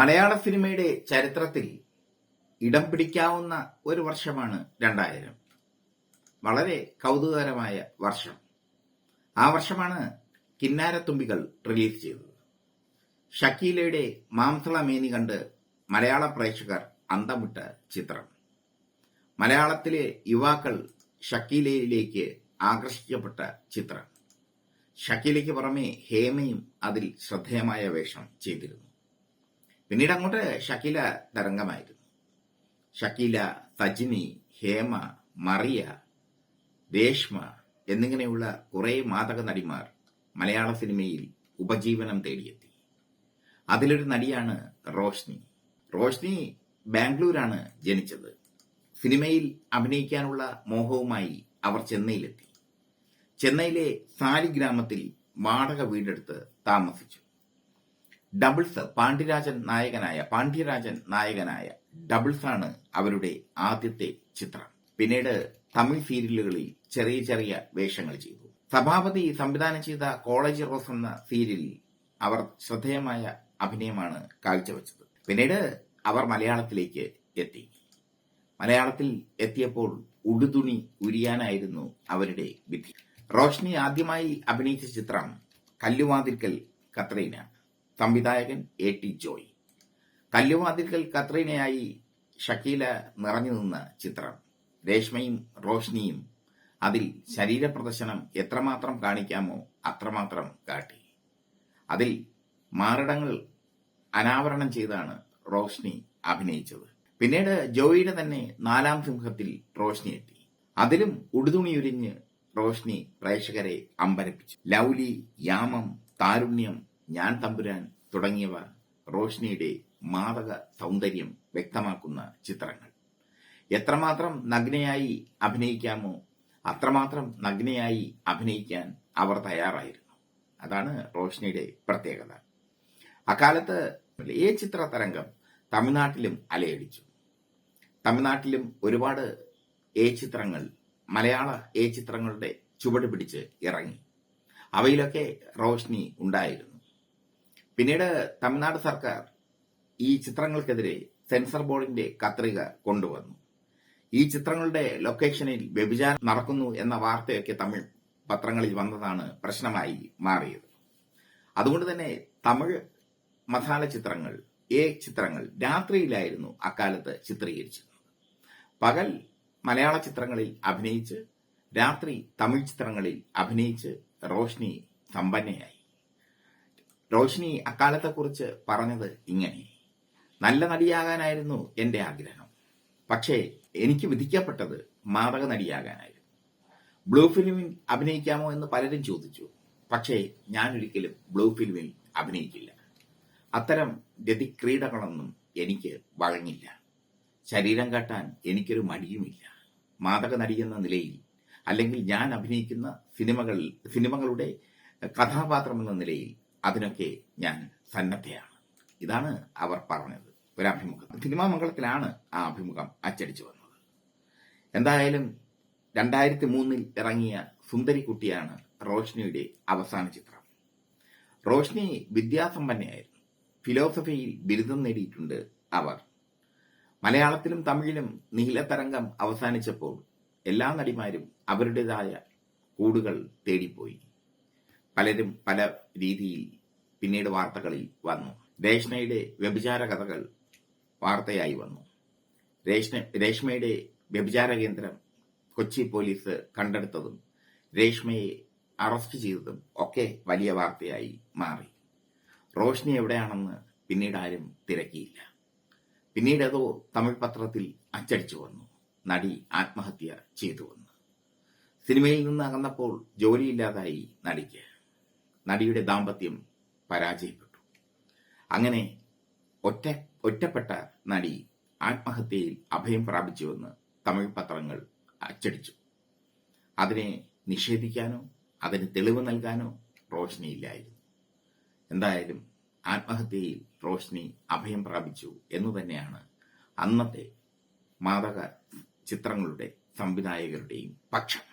മലയാള സിനിമയുടെ ചരിത്രത്തിൽ ഇടം പിടിക്കാവുന്ന ഒരു വർഷമാണ് രണ്ടായിരം. വളരെ കൗതുകകരമായ വർഷം. ആ വർഷമാണ് കിന്നാരത്തുമ്പികൾ റിലീസ് ചെയ്തത്. ഷക്കീലയുടെ മാംസള മേനി കണ്ട് മലയാള പ്രേക്ഷകർ അന്തമിട്ട ചിത്രം. മലയാളത്തിലെ യുവാക്കൾ ഷക്കീലയിലേക്ക് ആകർഷിക്കപ്പെട്ട ചിത്രം. ഷക്കീലയ്ക്ക് പുറമെ ഹേമയും അതിൽ ശ്രദ്ധേയമായ വേഷം ചെയ്തിരുന്നു. പിന്നീട് അങ്ങോട്ട് ഷക്കീല തരംഗമായിരുന്നു. ഷക്കീല സജിനി ഹേമ മറിയ രേഷ്മ എന്നിങ്ങനെയുള്ള കുറെ മാതക നടിമാർ മലയാള സിനിമയിൽ ഉപജീവനം തേടിയെത്തി. അതിലൊരു നടിയാണ് റോഷ്നി. റോഷ്നി ബാംഗ്ലൂരാണ് ജനിച്ചത്. സിനിമയിൽ അഭിനയിക്കാനുള്ള മോഹവുമായി അവർ ചെന്നൈയിലെത്തി. ചെന്നൈയിലെ സാലി ഗ്രാമത്തിൽ വാടക വീടെടുത്ത് താമസിച്ചു. ഡബിൾസ് പാണ്ഡ്യരാജൻ നായകനായ പാണ്ഡ്യരാജൻ നായകനായ ഡബിൾസ് ആണ് അവരുടെ ആദ്യത്തെ ചിത്രം. പിന്നീട് തമിഴ് സീരിയലുകളിൽ ചെറിയ ചെറിയ വേഷങ്ങൾ ചെയ്തു. സഭാപതി സംവിധാനം ചെയ്ത കോളേജ് റോസ് എന്ന സീരിയലിൽ അവർ ശ്രദ്ധേയമായ അഭിനയമാണ് കാഴ്ചവെച്ചത്. പിന്നീട് അവർ മലയാളത്തിലേക്ക് എത്തി. മലയാളത്തിൽ എത്തിയപ്പോൾ ഉടുതുണി ഉരിയാനായിരുന്നു അവരുടെ വിധി. റോഷ്നി ആദ്യമായി അഭിനയിച്ച ചിത്രം കല്ലുവാതിൽക്കൽ കത്രീന സംവിധായകൻ എ ടി ജോയ്. കല്ലുവാതിൽക്കൽ കത്രീനയായി ഷക്കീല നിറഞ്ഞു നിന്ന ചിത്രം. രേഷ്മയും റോഷ്നിയും അതിൽ ശരീരപ്രദർശനം എത്രമാത്രം കാണിക്കാമോ അത്രമാത്രം കാട്ടി. അതിൽ മാറിടങ്ങൾ അനാവരണം ചെയ്താണ് റോഷ്നി അഭിനയിച്ചത്. പിന്നീട് ജോയിയുടെ തന്നെ നാലാം സിംഹത്തിൽ റോഷ്നി എത്തി. അതിലും ഉടുതുണിയുരിഞ്ഞ് റോഷ്നി പ്രേക്ഷകരെ അമ്പരപ്പിച്ചു. ലൗലി യാമം താരുണ്യം ഞാൻ തമ്പുരാൻ തുടങ്ങിയവ റോഷ്നിയുടെ മാതക സൗന്ദര്യം വ്യക്തമാക്കുന്ന ചിത്രങ്ങൾ. എത്രമാത്രം നഗ്നയായി അഭിനയിക്കാമോ അത്രമാത്രം നഗ്നയായി അഭിനയിക്കാൻ അവർ തയ്യാറായിരുന്നു. അതാണ് റോഷ്നിയുടെ പ്രത്യേകത. അക്കാലത്ത് ഏ ചിത്ര തരംഗം തമിഴ്നാട്ടിലും അലയടിച്ചു. തമിഴ്നാട്ടിലും ഒരുപാട് ഏ ചിത്രങ്ങൾ മലയാള ഏ ചിത്രങ്ങളുടെ ചുവട് പിടിച്ച് ഇറങ്ങി. അവയിലൊക്കെ റോഷ്നി ഉണ്ടായിരുന്നു. പിന്നീട് തമിഴ്നാട് സർക്കാർ ഈ ചിത്രങ്ങൾക്കെതിരെ സെൻസർ ബോർഡിന്റെ കത്രിക കൊണ്ടുവന്നു. ഈ ചിത്രങ്ങളുടെ ലൊക്കേഷനിൽ വ്യഭിചാരം നടക്കുന്നു എന്ന വാർത്തയൊക്കെ തമിഴ് പത്രങ്ങളിൽ വന്നതാണ് പ്രശ്നമായി മാറിയത്. അതുകൊണ്ട് തന്നെ തമിഴ് മസാല ചിത്രങ്ങൾ എ ചിത്രങ്ങൾ രാത്രിയിലായിരുന്നു അക്കാലത്ത് ചിത്രീകരിച്ചിരുന്നത് പകൽ മലയാള ചിത്രങ്ങളിൽ അഭിനയിച്ച് രാത്രി തമിഴ് ചിത്രങ്ങളിൽ അഭിനയിച്ച് റോഷ്നി സമ്പന്നയായി. റോഷ്നി അക്കാലത്തെക്കുറിച്ച് പറഞ്ഞത് ഇങ്ങനെ. നല്ല നടിയാകാനായിരുന്നു എന്റെ ആഗ്രഹം. പക്ഷേ എനിക്ക് വിധിക്കപ്പെട്ടത് മാതക നടിയാകാനായിരുന്നു. ബ്ലൂ ഫിലിമിൽ അഭിനയിക്കാമോ എന്ന് പലരും ചോദിച്ചു. പക്ഷേ ഞാൻ ഒരിക്കലും ബ്ലൂ ഫിലിമിൽ അഭിനയിക്കില്ല. അത്തരം ഗതിക്രീഡകളൊന്നും എനിക്ക് വഴങ്ങില്ല. ശരീരം കാട്ടാൻ എനിക്കൊരു മടിയുമില്ല. മാതക നടിയെന്ന നിലയിൽ അല്ലെങ്കിൽ ഞാൻ അഭിനയിക്കുന്ന സിനിമകൾ സിനിമകളുടെ കഥാപാത്രം എന്ന നിലയിൽ അതിനൊക്കെ ഞാൻ സന്നദ്ധയാണ്. ഇതാണ് അവർ പറഞ്ഞത്. ഒരു അഭിമുഖം സിനിമാ മംഗളത്തിലാണ് ആ അഭിമുഖം അച്ചടിച്ചു വന്നത്. എന്തായാലും രണ്ടായിരത്തി മൂന്നിൽ ഇറങ്ങിയ സുന്ദരിക്കുട്ടിയാണ് റോഷ്നിയുടെ അവസാന ചിത്രം. റോഷ്നി വിദ്യാസമ്പന്നയായിരുന്നു. ഫിലോസഫിയിൽ ബിരുദം നേടിയിട്ടുണ്ട് അവർ. മലയാളത്തിലും തമിഴിലും നീലതരംഗം അവസാനിച്ചപ്പോൾ എല്ലാ നടിമാരും അവരുടേതായ കൂടുകൾ തേടിപ്പോയി. പലരും പല രീതിയിൽ പിന്നീട് വാർത്തകളിൽ വന്നു. രേഷ്മയുടെ വ്യഭിചാര കഥകൾ വാർത്തയായി വന്നു. രേഷ്മ രേഷ്മയുടെ വ്യഭിചാര കേന്ദ്രം കൊച്ചി പോലീസ് കണ്ടെടുത്തതും രേഷ്മയെ അറസ്റ്റ് ചെയ്തതും ഒക്കെ വലിയ വാർത്തയായി മാറി. റോഷ്നി എവിടെയാണെന്ന് പിന്നീട് ആരും തിരക്കിയില്ല. പിന്നീട് അതോ തമിഴ് പത്രത്തിൽ അച്ചടിച്ചു വന്നു. നടി ആത്മഹത്യ ചെയ്തു വന്നു. സിനിമയിൽ നിന്ന് അകന്നപ്പോൾ ജോലിയില്ലാതായി നടിക്ക്. നടിയുടെ ദാമ്പത്യം പരാജയപ്പെട്ടു. അങ്ങനെ ഒറ്റ ഒറ്റപ്പെട്ട നടി ആത്മഹത്യയിൽ അഭയം പ്രാപിച്ചുവെന്ന് തമിഴ് പത്രങ്ങൾ അച്ചടിച്ചു. അതിനെ നിഷേധിക്കാനോ അതിന് തെളിവ് നൽകാനോ റോഷ്നിയില്ലായിരുന്നു. എന്തായാലും ആത്മഹത്യയിൽ റോഷ്നി അഭയം പ്രാപിച്ചു എന്നു തന്നെയാണ് അന്നത്തെ മാതക ചിത്രങ്ങളുടെ സംവിധായകരുടെയും പക്ഷം.